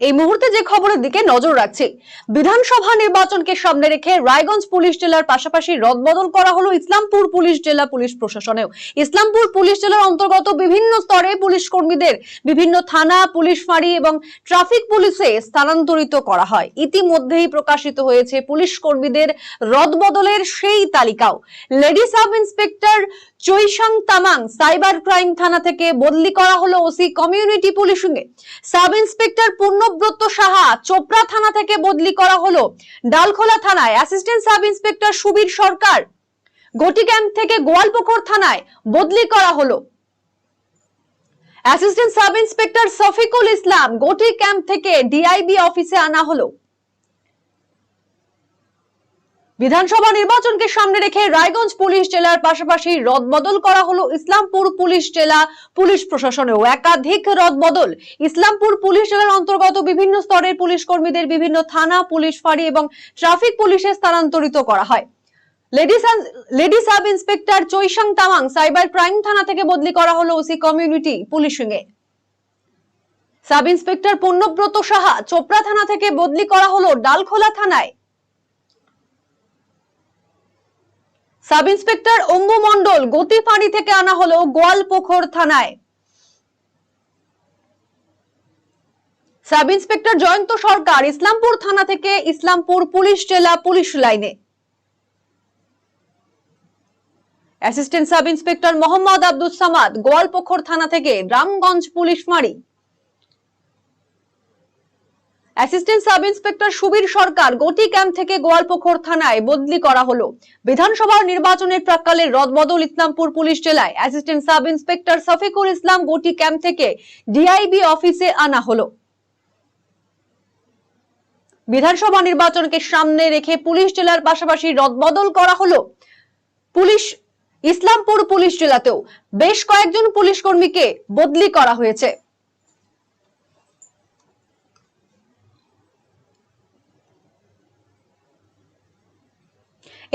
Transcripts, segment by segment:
এই মুহূর্তে যে খবরের দিকে নজর রাখছি, বিধানসভা নির্বাচনকে সামনে রেখে রায়গঞ্জ পুলিশ জেলার পাশাপাশি রদবদল করা হলো ইসলামপুর পুলিশ জেলা পুলিশ প্রশাসনেও। ইসলামপুর পুলিশ জেলার অন্তর্গত বিভিন্ন স্তরে পুলিশ কর্মীদের বিভিন্ন থানা, পুলিশ ফাঁড়ি এবং ট্রাফিক পুলিশে স্থানান্তরিত করা হয়। ইতিমধ্যেই প্রকাশিত হয়েছে পুলিশ কর্মীদের রদবদলের সেই তালিকাও। Lady sub inspector Chaishang Tamang cyber crime থানা থেকে বদলি করা হলো ওসি কমিউনিটি পুলিশিংয়ে সাব ইন্সপেক্টর পূর্ণব্রত সাহা চোপড়া থানা থেকে বদলি করা হলো ডালখোলা থানায়। Assistant sub inspector Subir Sarkar Goti camp থেকে গোয়ালপুকুর থানায় বদলি করা হলো। Assistant sub inspector Safikul Islam Goti camp থেকে ডিআইবি অফিসে আনা হলো। বিধানসভা নির্বাচনকে সামনে রেখে রায়গঞ্জ পুলিশ জেলার পাশাপাশি রদবদল করা হলো ইসলামপুর পুলিশ জেলা পুলিশ প্রশাসনেও। একাধিক রদবদল। ইসলামপুর পুলিশ জেলার অন্তর্গত বিভিন্ন স্তরের পুলিশ কর্মীদের বিভিন্ন থানা, পুলিশ ফাঁড়ি এবং ট্রাফিক পুলিশে স্থানান্তরিত করা হয়। Lady sub- inspector Chaishang Tamang cyber crime থানা থেকে বদলি করা হলো OC community policing sub inspector Purnabrata Saha Chopra থানা থেকে বদলি করা হলো ডালখোলা থানায়। সাব ইন্সপেক্টর অম্বু মণ্ডল গতিপাড়ি থেকে আনা হলো গোয়ালপোখর থানায়। সাব ইন্সপেক্টর জয়ন্ত সরকার ইসলামপুর থানা থেকে ইসলামপুর পুলিশ জেলা পুলিশ লাইনে। Assistant sub inspector Mohammad Abdul Samad Goalpokhar থানা থেকে রামগঞ্জ পুলিশ ফাঁড়ি। Assistant sub inspector Subir Sarkar Goti camp থেকে গোয়ালপুকুর থানায় বদলি করা হলো। বিধানসভা নির্বাচনের প্রাক্কালে রদবদল ইসলামপুর পুলিশ জেলায় assistant sub inspector Safikul Islam Goti camp থেকে ডিআইবি অফিসে আনা হলো। বিধানসভা নির্বাচনকে সামনে রেখে পুলিশ জেলার পাশাপাশি রদবদল করা হলো। পুলিশ, ইসলামপুর পুলিশ জেলাতেও বেশ কয়েকজন পুলিশ কর্মীকে বদলি করা হয়েছে।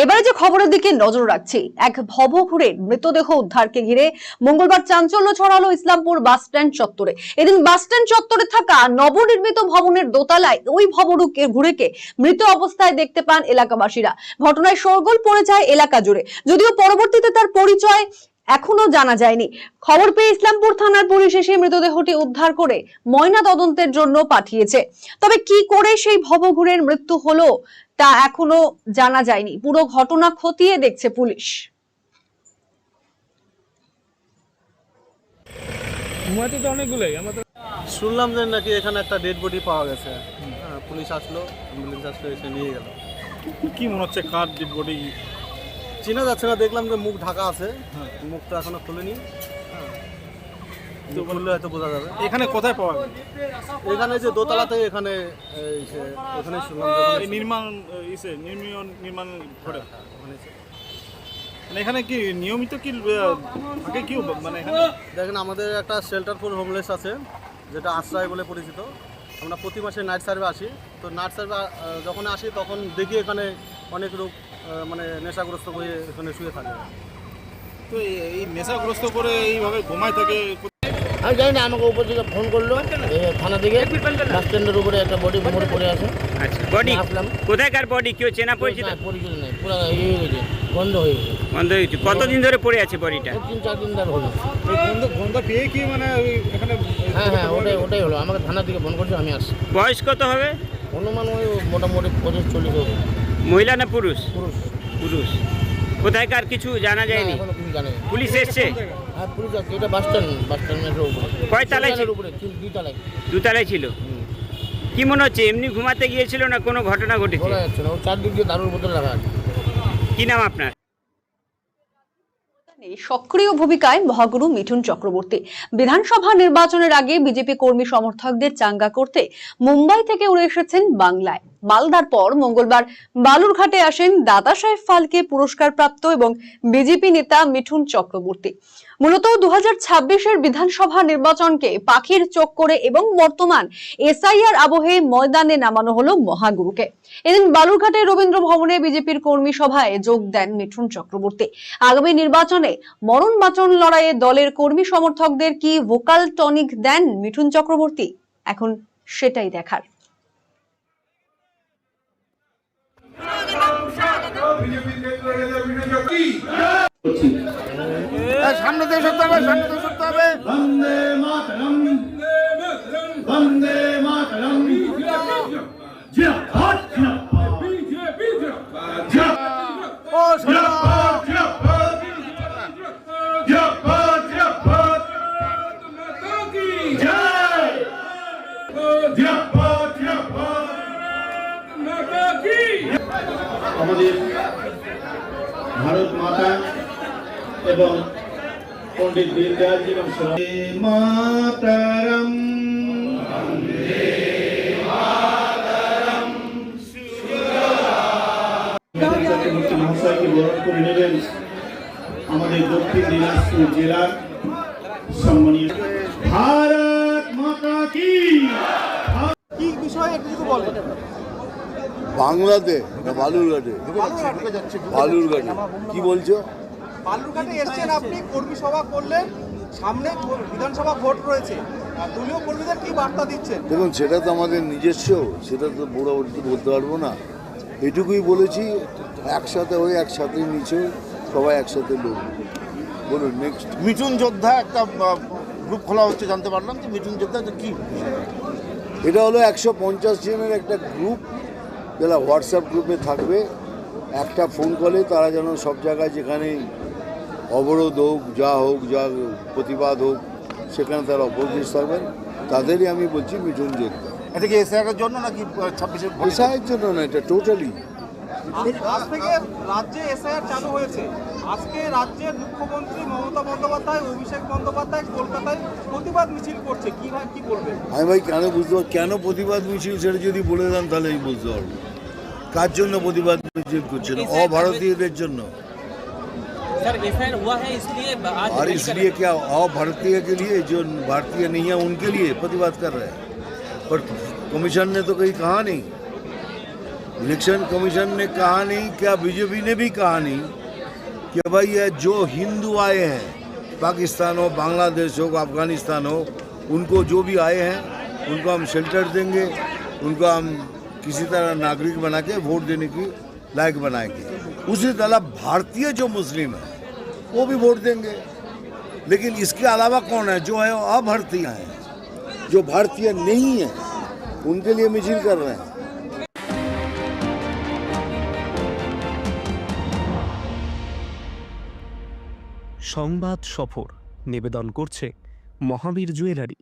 এবারে যে খবরের দিকে নজর রাখছি, এক ভবঘুরের মৃতদেহ উদ্ধারকে ঘিরে মঙ্গলবার চাঞ্চল্য ছড়ালো ইসলামপুর বাস স্ট্যান্ড চত্বরে। এদিন বাস স্ট্যান্ড চত্বরে থাকা নবনির্মিত ভবনের দোতলায় ওই ভবরুকে ঘুরেকে মৃত অবস্থায় দেখতে পান এলাকাবাসীরা। ঘটনায় শোরগোল পড়ে যায় এলাকা জুড়ে। যদিও পরবর্তীতে তার পরিচয় এখনও জানা যায়নি। খবর পেয়ে ইসলামপুর থানার পুলিশ এসে মৃতদেহটি উদ্ধার করে ময়না তদন্তের জন্য পাঠিয়েছে। তবে কি করে সেই ভবঘুরের মৃত্যু হলো তা এখনও জানা যায়নি। পুরো ঘটনা খতিয়ে দেখছে পুলিশ। শুনলাম যে নাকি এখানে একটা ডেড বডি পাওয়া গেছে। হ্যাঁ পুলিশ আসলো অ্যাম্বুলেন্স আসলো এসে নিয়ে গেল। কি মনে হচ্ছে কার ডেড বডি চেনা যাচ্ছে না দেখলাম যে মুখ ঢাকা আছে। মুখটা এখনও খুলেনি। হ্যাঁ হয়তো বোঝা যাবে। এখানে কোথায় পাওয়া গেল এখানে যে দোতলাতে এখানে এই যে এখানে শুনলাম যে এই নির্মাণ আহ, ইসে নির্মাণ নির্মাণ করে ওখানে ছিল। মানে এখানে কি নিয়মিত কি আহ, থাকে কি মানে এখানে? দেখেন আমাদের একটা শেল্টার ফর হোমলেস আছে যেটা আশ্রয় বলে পরিচিত। আমরা প্রতি মাসে নাইট সার্ভে আসি। তো নাইট সার্ভে যখন আসি তখন দেখি এখানে অনেক লোক আহ, মানে নেশাগ্রস্ত হয়ে এখানে শুয়ে থাকে। তো এই- এই নেশাগ্রস্ত করে এইভাবে ঘুমায় থাকে আমি জানি না আমাকে উপর থেকে ফোন করল থানা থেকে বাস স্ট্যান্ডের উপরে একটা বডি মোড়ে পড়ে আছে। আচ্ছা বডি আসলাম। কোথায়কার বডি কেউ চেনা পরিচিত? না, পরিচিত নেই পুরো ইয়ে হয়ে গেছে বন্ধ হয়ে গেছে। বন্ধ হয়ে গেছে। কতদিন ধরে পড়ে আছে বডিটা তিন চার দিন ধরে হলো। এই গন্ধ গন্ধ পেয়ে কি মানে ওই এখানে হ্যাঁ হ্যাঁ ওটাই ওটাই হলো। আমাকে থানা থেকে ফোন করছে আমি আসছি। বয়স কত হবে? অনুমান ওই মোটামুটি পঁচিশ চল্লিশ হবে। মহিলা না পুরুষ? পুরুষ। পুরুষ। কোথায়কার কিছু জানা যায়নি। পুলিশ এসছে? পুলিশ আছে এটা বাস স্ট্যান্ড বাস স্ট্যান্ডের উপরে। কয় তলায় ছিল? তিনতলার উপরে তিন- দুইতলায় দুতলায় ছিল? কি মনে হচ্ছে এমনি ঘুমাতে গিয়েছিল না কোনো ঘটনা ঘটেছে? বলা যাচ্ছে না ও চারদিক দিয়ে দারুর বোতল রাখা কি নাম আপনার? সক্রিয় ভূমিকায় মহাগুরু মিঠুন চক্রবর্তী। বিধানসভা নির্বাচনের আগে বিজেপি কর্মী সমর্থকদের চাঙ্গা করতে মুম্বাই থেকে উড়ে এসেছেন বাংলায়। মালদার পর মঙ্গলবার বালুরঘাটে আসেন দাদা সাহেব ফালকে পুরস্কার প্রাপ্ত এবং বিজেপি নেতা মিঠুন চক্রবর্তী। মূলত দু হাজার বিধানসভা নির্বাচনকে পাখির চোখ করে এবং বর্তমান এসআইআর আবহে ময়দানে নামানো হলো মহাগুরুকে। এদিন বালুরঘাটে রবীন্দ্র ভবনে বিজেপির কর্মী সভায় যোগ দেন মিঠুন চক্রবর্তী। আগামী নির্বাচনে মরণ বাঁচন লড়াইয়ে দলের কর্মী সমর্থকদের কি ভোকাল টনিক দেন মিঠুন চক্রবর্তী? এখন সেটাই দেখার। সামনে এবং পণ্ডিত দীনদয়াল এবং মাতারাম। মহাশয়কে বরণ করে নেবেন আমাদের দক্ষিণ দিনাজপুর জেলার সম্মানীয় ভারত মাতা কি? বাংলাতে না বালুরঘাটে। বালুরঘাটে। কি বলছো? বালুরঘাটে এসছেন আপনি কর্মী সভা করলেন সামনে বিধানসভা ভোট রয়েছে। আর দলীয় কর্মীদের কি বার্তা দিচ্ছেন? দেখুন সেটা তো আমাদের নিজস্ব সেটা তো বড় বলতে পারব না। এটুকুই বলেছি একসাথে হয়ে একসাথে নিচে সবাই একসাথে লড়ব বলুন নেক্সট মিঠুন যোদ্ধা একটা গ্রুপ খোলা হচ্ছে জানতে পারলাম যে মিঠুন যোদ্ধা এটা কি? এটা হলো একশো পঞ্চাশ জনের একটা গ্রুপ যারা হোয়াটসঅ্যাপ গ্রুপে থাকবে। একটা ফোন কলে তারা যেন সব জায়গায় যেখানে অবরোধ হোক যা হোক যা প্রতিবাদ হোক সেখানে তারা উপস্থিত থাকবেন। তাদেরই আমি বলছি মিঠুন যোদ্ধা এটা কি এসআইআর জন্য নাকি ছাব্বিশে জন্য না এটা টোটালি আজ- আজ থেকে রাজ্যে এসআইআর চালু হয়েছে। আজকে রাজ্যের মুখ্যমন্ত্রী মমতা বন্দ্যোপাধ্যায় অভিষেক বন্দ্যোপাধ্যায় কলকাতায় প্রতিবাদ মিছিল করছে। কি ভাই কি বলবেন? আমি ভাই কেন বুঝতে পার কেন প্রতিবাদ মিছিল সেটা যদি বলে দেন তাহলে আমি বুঝতে পারব। কার জন্য প্রতিবাদ মিছিল করছেন অভারতীয়দের জন্য। सर एफआईआर हुआ है इसलिए आज और इसलिए क्या अभारतीय के लिए जो भारतीय नहीं है उनके लिए प्रतिवाद कर रहे हैं। पर कमीशन ने तो कहीं कहा नहीं। इलेक्शन कमीशन ने कहा नहीं क्या बीजेपी ने भी कहा नहीं कि भाई ये जो हिंदू आए हैं पाकिस्तान हो बांग्लादेश हो अफ़गानिस्तान हो उनको जो भी आए हैं उनको हम शेल्टर देंगे उनको हम किसी तरह नागरिक बना के वोट देने की लायक बनाएँगे। उसी तरह भारतीय जो मुस्लिम है वो भी वोट देंगे लेकिन इसके अलावा कौन है जो है अभारतीय हैं जो भारतीय नहीं है उनके लिए मिजिल कर रहे हैं সংবাদ সফর নিবেদন করছে মহাবীর জুয়েলারি